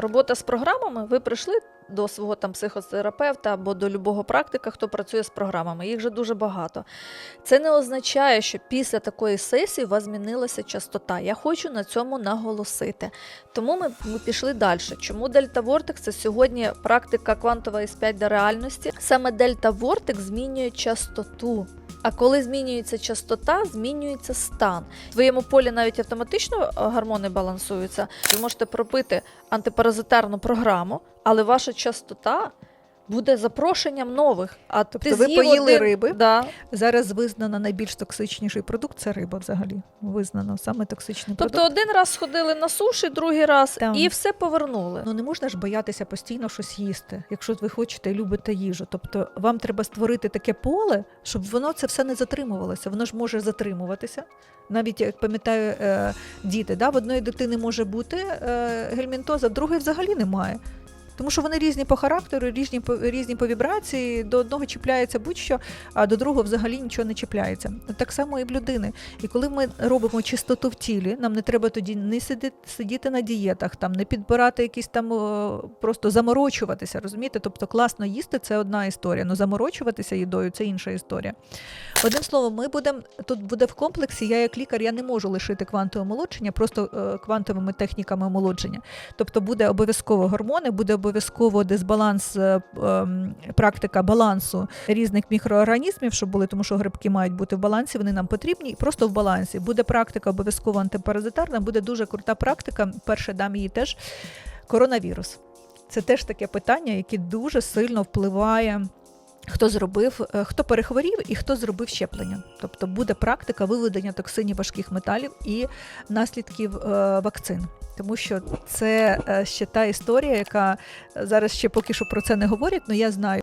Робота з програмами, ви прийшли до свого там психотерапевта або до любого практика, хто працює з програмами. Їх же дуже багато. Це не означає, що після такої сесії у вас змінилася частота. Я хочу на цьому наголосити. Тому ми, ми пішли далі. Чому Дельта Вортекс це сьогодні практика квантова із 5 до реальності? Саме Дельта Вортекс змінює частоту. А коли змінюється частота, змінюється стан. В твоєму полі навіть автоматично е, гормони балансуються. Ви можете пропити антипаразитарну програму, але ваша частота буде запрошенням нових. А Тобто ви з'їв поїли риби? Да. Зараз визнано найбільш токсичніший продукт це риба взагалі. Визнано саме токсичний Тобто продукт. один раз сходили на суші, другий раз Так. і все повернули. Ну не можна ж боятися постійно щось їсти, якщо ви хочете і любите їжу. Тобто вам треба створити таке поле, щоб воно це все не затримувалося. Воно ж може затримуватися. Навіть як пам'ятаю, е, діти, да, в одної дитини може бути е, гельмінтоза, в другої взагалі немає. Тому що вони різні по характеру, різні по різні по вібрації. До одного чіпляється будь-що, а до другого взагалі нічого не чіпляється. Так само і в людини. І коли ми робимо чистоту в тілі, нам не треба тоді не сидіти, сидіти на дієтах, там не підбирати якісь там просто заморочуватися. Розумієте? Тобто класно їсти це одна історія, але заморочуватися їдою це інша історія. Одним словом, ми будемо тут буде в комплексі. Я як лікар я не можу лишити квантове омолодження, просто е, квантовими техніками омолодження. Тобто буде обов'язково гормони, буде обов'язково дисбаланс, е, ем, практика балансу різних мікроорганізмів, щоб були, тому що грибки мають бути в балансі, вони нам потрібні, і просто в балансі. Буде практика обов'язково антипаразитарна, буде дуже крута практика. Перше дам її теж коронавірус. Це теж таке питання, яке дуже сильно впливає. Хто зробив, е, хто перехворів і хто зробив щеплення. Тобто буде практика виведення токсинів важких металів і наслідків е, вакцин. Тому що це е, ще та історія, яка зараз ще поки що про це не говорять, але я знаю.